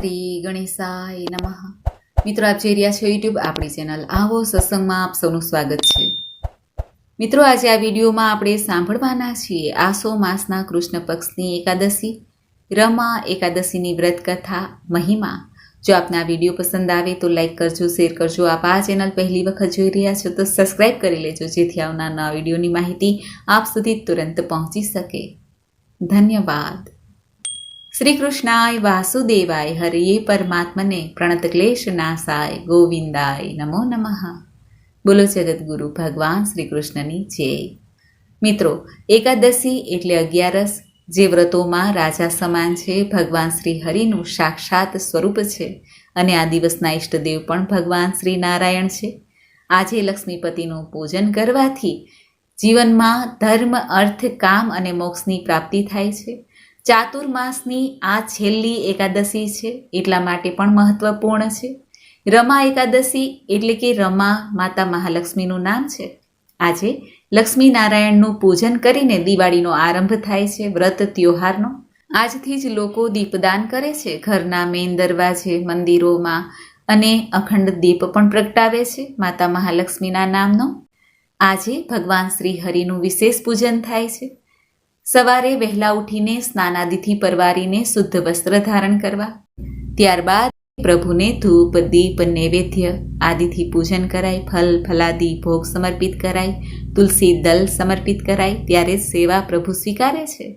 શ્રી ગણેશાય નમઃ. મિત્રો, આપ જોઈ રહ્યા છો યુટ્યુબ આપણી ચેનલ આવો સત્સંગમાં આપ સૌનું સ્વાગત છે. મિત્રો, આજે આ વિડીયોમાં આપણે સાંભળવાના છીએ આસો માસના કૃષ્ણ પક્ષની એકાદશી, રમા એકાદશીની વ્રત કથા મહિમા. જો આપને વીડિયો પસંદ આવે તો લાઈક કરજો, શેર કરજો. આપ આ ચેનલ પહેલી વખત જોઈ રહ્યા છો તો સબસ્ક્રાઈબ કરી લેજો, જેથી આવનાર નવા વિડીયોની માહિતી આપ સુધી તુરંત પહોંચી શકે. ધન્યવાદ. શ્રી કૃષ્ણાય વાસુદેવાય હરિયે પરમાત્મને પ્રણત ક્લેશ નાસાય ગોવિંદાય નમો નમઃ. બોલો જગદગુરુ ભગવાન શ્રી કૃષ્ણની જય. મિત્રો, એકાદશી એટલે અગિયારસ, જે વ્રતોમાં રાજા સમાન છે, ભગવાન શ્રી હરિનું સાક્ષાત સ્વરૂપ છે અને આ દિવસના ઈષ્ટદેવ પણ ભગવાન શ્રી નારાયણ છે. આજે લક્ષ્મીપતિનું પૂજન કરવાથી જીવનમાં ધર્મ, અર્થ, કામ અને મોક્ષની પ્રાપ્તિ થાય છે. ચાતુર્માસની આ છેલ્લી એકાદશી છે, એટલા માટે પણ મહત્વપૂર્ણ છે. રમા એકાદશી એટલે કે રમા માતા મહાલક્ષ્મીનું નામ છે. આજે લક્ષ્મી નારાયણનું પૂજન કરીને દિવાળીનો આરંભ થાય છે, વ્રત ત્યોહારનો. આજથી જ લોકો દીપદાન કરે છે, ઘરના મેન દરવાજે, મંદિરોમાં અને અખંડ દીપ પણ પ્રગટાવે છે માતા મહાલક્ષ્મીના નામનો. આજે ભગવાન શ્રી હરિનું વિશેષ પૂજન થાય છે. સવારે વહેલા ઉઠીને સ્નાનાદિથી પરવારીને શુદ્ધ વસ્ત્ર ધારણ કરવા. ત્યારબાદ પ્રભુને ધૂપ, દીપ, નૈવેદ્ય આદિથી પૂજન કરાય, ફલ, ફલાદી, ભોગ સમર્પિત કરાય, તુલસી દલ સમર્પિત કરાય, ત્યારે સેવા પ્રભુ સ્વીકારે છે.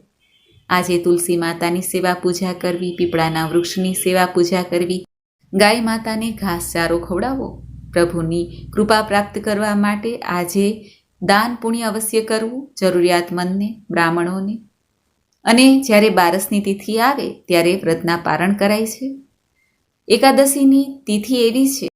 આજે તુલસી માતાની સેવા પૂજા કરવી, પીપળાના વૃક્ષની સેવા પૂજા કરવી, ગાય માતાને ઘાસચારો ખવડાવવો. પ્રભુની કૃપા પ્રાપ્ત કરવા માટે આજે દાન પુણ્ય અવશ્ય કરવું જરૂરિયાતમંદને બ્રાહ્મણોને. અને જ્યારે બારસની તિથિ આવે, ત્યારે વ્રતના પારણ કરાય છે. એકાદશીની તિથિ એવી છે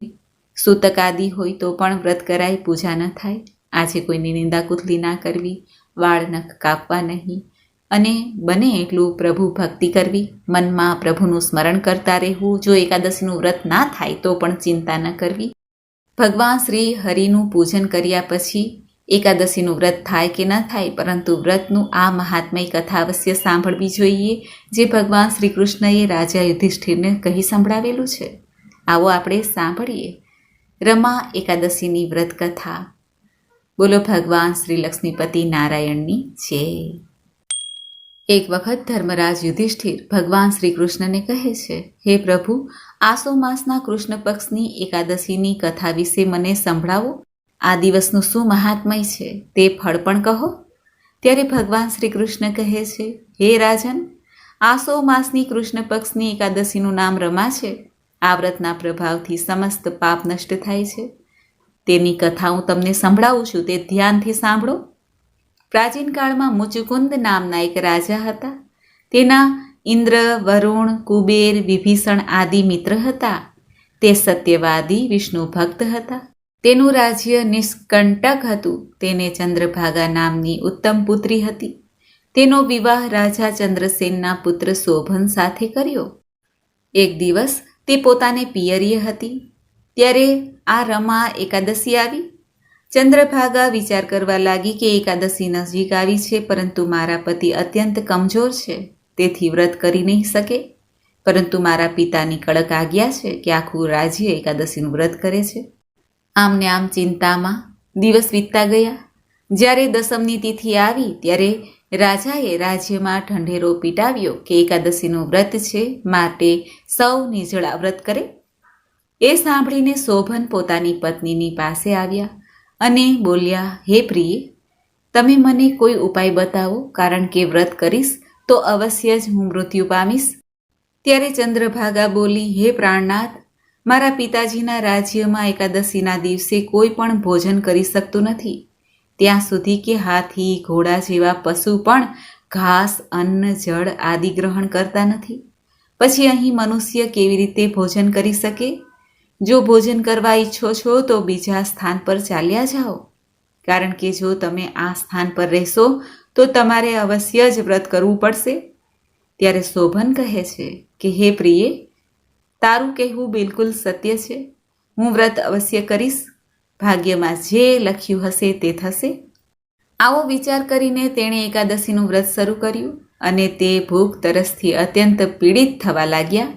સૂતક હોય તો પણ વ્રત કરાય, પૂજા ન થાય. આજે કોઈની નિંદા કુથલી ના કરવી, વાળ નખ કાપવા નહીં. અને બને એટલું પ્રભુ ભક્તિ કરવી. મનમાં પ્રભુનું સ્મરણ કરતા રહેવું. જો એકાદશીનું વ્રત ના થાય, તો પણ ચિંતા ન કરવી. ભગવાન શ્રી હરિનું પૂજન કર્યા પછી એકાદશીનું વ્રત થાય કે ન થાય, પરંતુ વ્રતનું આ મહાત્મય કથા અવશ્ય સાંભળવી જોઈએ, જે ભગવાન શ્રી કૃષ્ણએ રાજા યુધિષ્ઠિરને કહી સંભળાવેલું છે. આવો આપણે સાંભળીએ. રમા એકાદશીની વ્રત કથા. બોલો ભગવાન શ્રી લક્ષ્મીપતિ નારાયણની છે એક વખત ધર્મરાજ યુધિષ્ઠિર ભગવાન શ્રી કૃષ્ણને કહે છે, હે પ્રભુ આસો માસના કૃષ્ણ પક્ષની એકાદશીની કથા વિશે મને સંભળાવો. આ દિવસનું શું મહાત્મય છે તે ફળ પણ કહો. ત્યારે ભગવાન શ્રી કૃષ્ણ કહે છે, હે રાજન આસો માસની કૃષ્ણ પક્ષની એકાદશીનું નામ રમા છે. આ વ્રતના પ્રભાવથી સમસ્ત પાપ નષ્ટ થાય છે. તેની કથા હું તમને સંભળાવું છું, તે ધ્યાનથી સાંભળો. પ્રાચીન કાળમાં મુચુકુંદ નામના એક રાજા હતા. તેના ઇન્દ્ર, વરુણ, કુબેર, વિભીષણ આદિ મિત્ર હતા. તે સત્યવાદી, વિષ્ણુ ભક્ત હતા. તેનું રાજ્ય નિષ્કંટક હતું. તેને ચંદ્રભાગા નામની ઉત્તમ પુત્રી હતી. તેનો વિવાહ રાજા ચંદ્રસેનના પુત્ર શોભન સાથે કર્યો. એક દિવસ તે પોતાને પિયરીએ હતી. ત્યારે આ રમા એકાદશી આવી. ચંદ્રભાગા વિચાર કરવા લાગી કે એકાદશી નજીક આવી છે, પરંતુ મારા પતિ અત્યંત કમજોર છે. તેથી વ્રત કરી નહીં શકે. પરંતુ મારા પિતાની કડક આજ્ઞા છે કે આખું રાજ્ય એકાદશીનું વ્રત કરે છે. આમને આમ ચિંતામાં દિવસ વીતતા ગયા. જ્યારે દસમની તિથિ આવી, ત્યારે રાજાએ રાજ્યમાં ઠંઢેરો પીટાવ્યો કે એકાદશીનું વ્રત છે માટે સૌ નિજળા વ્રત કરે. એ સાંભળીને શોભન પોતાની પત્નીની પાસે આવ્યા અને બોલ્યા, હે પ્રિય, તમે મને કોઈ ઉપાય બતાવો? કારણ કે વ્રત કરીશ તો અવશ્ય જ હું મૃત્યુ પામીશ. ત્યારે ચંદ્રભાગા બોલી, હે પ્રાણનાથ મારા પિતાજીના રાજ્યમાં એકાદશીના દિવસે કોઈ પણ ભોજન કરી શકતું નથી. ત્યાં સુધી કે હાથી, ઘોડા જેવા પશુ પણ ઘાસ, અન્ન, જળ આદિ ગ્રહણ કરતા નથી. પછી અહીં મનુષ્ય કેવી રીતે ભોજન કરી શકે? જો ભોજન કરવા ઈચ્છો છો તો બીજા સ્થાન પર ચાલ્યા જાઓ. કારણ કે જો તમે આ સ્થાન પર રહેશો, તો તમારે અવશ્ય જ વ્રત કરવું પડશે. ત્યારે શોભન કહે છે કે, હે પ્રિય તારું કહેવું બિલકુલ સત્ય છે. હું વ્રત અવશ્ય કરીશ. ભાગ્યમાં જે લખ્યું હશે તે થશે. આવો વિચાર કરીને તેણે એકાદશીનું વ્રત શરૂ કર્યું અને તે ભૂખ તરસથી અત્યંત પીડિત થવા લાગ્યા.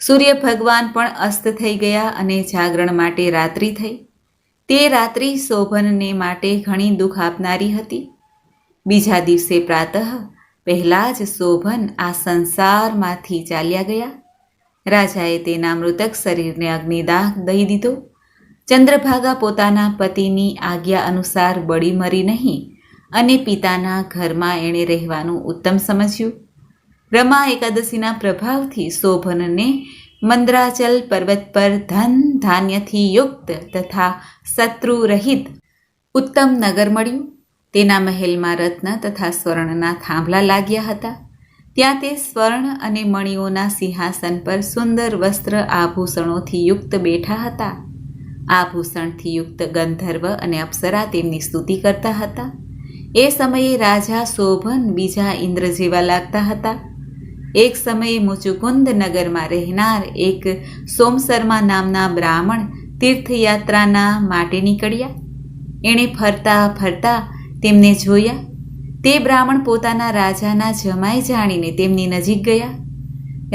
સૂર્ય ભગવાન પણ અસ્ત થઈ ગયા અને જાગરણ માટે રાત્રિ થઈ. તે રાત્રિ શોભનને માટે ઘણી દુઃખ આપનારી હતી. બીજા દિવસે પ્રાતઃ પહેલાં જ શોભન આ સંસારમાંથી ચાલ્યા ગયા. રાજાએ તેના મૃતક શરીરને અગ્નિદાહ દઈ દીધો. ચંદ્રભાગા પોતાના પતિની આજ્ઞા અનુસાર બળી મરી નહીં અને પિતાના ઘરમાં એણે રહેવાનું ઉત્તમ સમજ્યું. રમા એકાદશીના પ્રભાવથી શોભનને મંદ્રાચલ પર્વત પર ધન ધાન્યથી યુક્ત તથા શત્રુ રહિત ઉત્તમ નગર મળ્યું. તેના મહેલમાં રત્ન તથા સ્વર્ણના થાંભલા લાગ્યા હતા. ત્યાં તે સ્વર્ણ અને મણિઓના સિંહાસન પર સુંદર વસ્ત્ર આભૂષણોથી યુક્ત બેઠા હતા. આભૂષણથી યુક્ત ગંધર્વ અને અપ્સરા તેમની સ્તુતિ કરતા હતા. એ સમયે રાજા શોભન બીજા ઇન્દ્ર જેવા લાગતા હતા. એક સમયે મુચુકુંદ નગરમાં રહેનાર એક સોમસરમા નામના બ્રાહ્મણ તીર્થયાત્રાના માટે નીકળ્યા. એણે ફરતા ફરતા તેમને જોયા તે બ્રાહ્મણ પોતાના રાજાના જમાઈ જાણીને તેમની નજીક ગયા.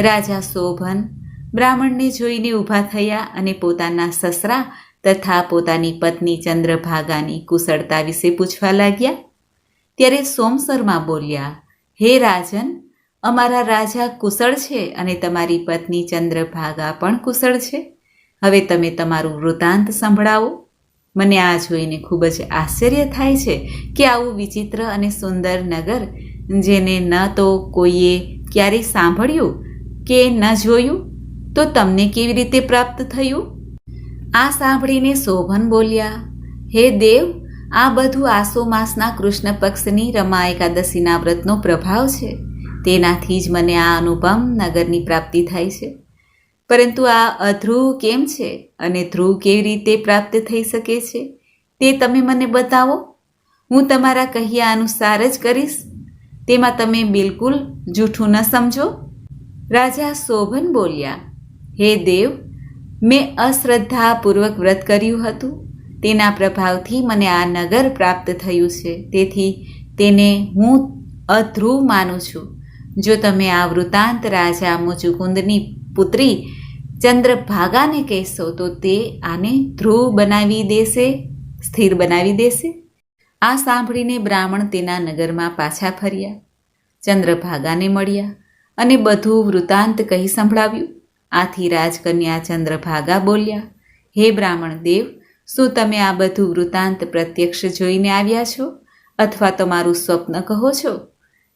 રાજા શોભન બ્રાહ્મણને જોઈને ઊભા થયા અને પોતાના સસરા તથા પોતાની પત્ની ચંદ્રભાગાની કુશળતા વિશે પૂછવા લાગ્યા. ત્યારે સોમસરમાં બોલ્યા, હે રાજન, અમારા રાજા કુશળ છે અને તમારી પત્ની ચંદ્રભાગા પણ કુશળ છે. હવે તમે તમારું વૃતાંત સંભળાવો. મને આ જોઈને ખૂબ જ આશ્ચર્ય થાય છે કે આવું વિચિત્ર અને સુંદર નગર, જેને ન તો કોઈએ ક્યારેય સાંભળ્યું કે ન જોયું? તો તમને કેવી રીતે પ્રાપ્ત થયું? આ સાંભળીને શોભન બોલ્યા, હે દેવ, આ બધું આસો માસના કૃષ્ણ પક્ષની રમા એકાદશીના વ્રતનો પ્રભાવ છે. તેનાથી જ મને આ અનુપમ નગરની પ્રાપ્તિ થાય છે. પરંતુ આ અધ્રુવ કેમ છે? અને ધ્રુવ કેવી રીતે પ્રાપ્ત થઈ શકે છે? તે તમે મને બતાવો. હું તમારા કહ્યા અનુસાર જ કરીશ. તેમાં તમે બિલકુલ જૂઠું ન સમજો. રાજા શોભન બોલ્યા, હે દેવ, મેં અશ્રદ્ધાપૂર્વક વ્રત કર્યું હતું. તેના પ્રભાવથી મને આ નગર પ્રાપ્ત થયું છે. તેથી તેને હું અધ્રુવ માનું છું. જો તમે આ વૃતાંત રાજા મુચુકુંદની પુત્રી ચંદ્રભાગાને કહેશો તો તે આને ધ્રુવ બનાવી દેશે, સ્થિર બનાવી દેશે. આ સાંભળીને બ્રાહ્મણ તેના નગરમાં પાછા ફર્યા. ચંદ્રભાગાને મળ્યા અને બધું વૃતાંત કહી સંભળાવ્યું. આથી રાજકન્યા ચંદ્રભાગા બોલ્યા, હે બ્રાહ્મણ દેવ, શું તમે આ બધું વૃતાંત પ્રત્યક્ષ જોઈને આવ્યા છો? અથવા તમારું સ્વપ્ન કહો છો?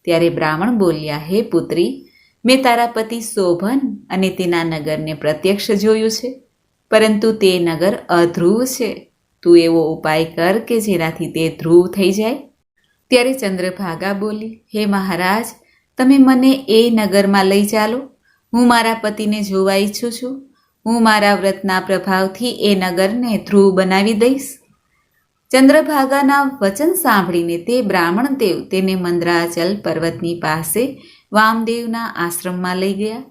ત્યારે બ્રાહ્મણ બોલ્યા, હે પુત્રી મેં તારા પતિ શોભન અને તેના નગરને પ્રત્યક્ષ જોયું છે, પરંતુ તે નગર અધ્રુવ છે. તું એવો ઉપાય કર કે જેનાથી તે ધ્રુવ થઈ જાય. ત્યારે ચંદ્રભાગા બોલી, હે મહારાજ, તમે મને એ નગરમાં લઈ ચાલો. હું મારા પતિને જોવા ઈચ્છું છું. હું મારા વ્રતના પ્રભાવથી એ નગરને ધ્રુવ બનાવી દઈશ. ચંદ્રભાગાના વચન સાંભળીને તે બ્રાહ્મણ દેવ તેને મંદ્રાચલ પર્વતની પાસે વામદેવના આશ્રમમાં લઈ ગયા.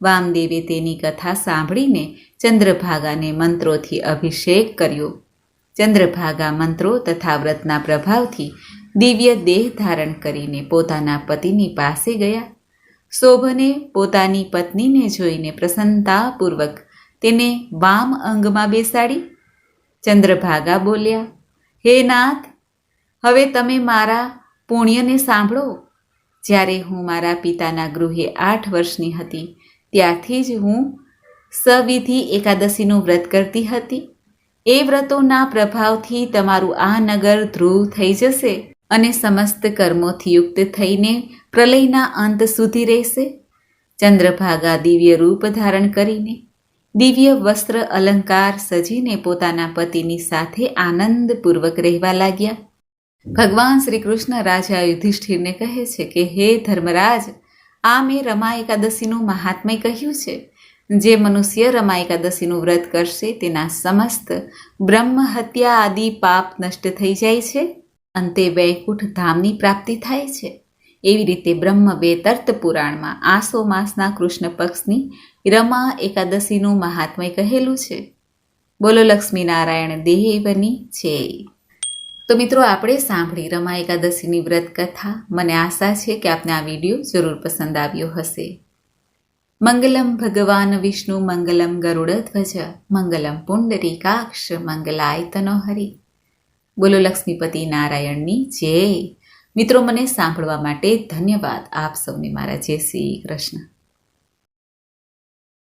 વામદેવે તેની કથા સાંભળીને ચંદ્રભાગાને મંત્રોથી અભિષેક કર્યો. ચંદ્રભાગા મંત્રો તથા વ્રતના પ્રભાવથી દિવ્ય દેહ ધારણ કરીને પોતાના પતિની પાસે ગયા. શોભને પોતાની પત્નીને જોઈને પ્રસન્નતાપૂર્વક તેને વામ અંગમાં બેસાડી. ચંદ્રભાગા બોલ્યા, હે નાથ, હવે તમે મારા પુણ્યને સાંભળો. જ્યારે હું મારા પિતાના ગૃહે આઠ વર્ષની હતી, ત્યારથી જ હું સવિધિ એકાદશીનું વ્રત કરતી હતી. એ વ્રતોના પ્રભાવથી તમારું આ નગર ધ્રુવ થઈ જશે અને સમસ્ત કર્મોથી યુક્ત થઈને પ્રલયના અંત સુધી રહેશે. ચંદ્રભાગા દિવ્ય રૂપ ધારણ કરીને, દિવ્ય વસ્ત્ર અલંકાર સજીને પોતાના પતિની સાથે આનંદપૂર્વક રહેવા લાગ્યા. ભગવાન શ્રી કૃષ્ણ રાજા યુધિષ્ઠિરને કહે છે કે, હે ધર્મરાજ, આ મેં રમા એકાદશીનું મહાત્મય કહ્યું છે. જે મનુષ્ય રમા એકાદશીનું વ્રત કરશે, તેના સમસ્ત બ્રહ્મ હત્યા આદિ પાપ નષ્ટ થઈ જાય છે. અંતે વૈકુંઠ ધામની પ્રાપ્તિ થાય છે. એવી રીતે બ્રહ્મ વેતર્ત પુરાણમાં આસો માસના કૃષ્ણ પક્ષની રમા એકાદશીનું મહાત્મય કહેલું છે. બોલો લક્ષ્મીનારાયણ દેવની છે તો મિત્રો, આપણે સાંભળી રમા એકાદશીની વ્રત કથા. મને આશા છે કે આપને આ વીડિયો જરૂર પસંદ આવ્યો હશે. મંગલમ ભગવાન વિષ્ણુ, મંગલમ ગરુડધ્વજ મંગલમ પુંડરીકાક્ષ, મંગલાય તનો હરિ બોલો લક્ષ્મીપતિ નારાયણની જય. મિત્રો, મને સાંભળવા માટે ધન્યવાદ. આપ સૌને મારા જય શ્રી કૃષ્ણ.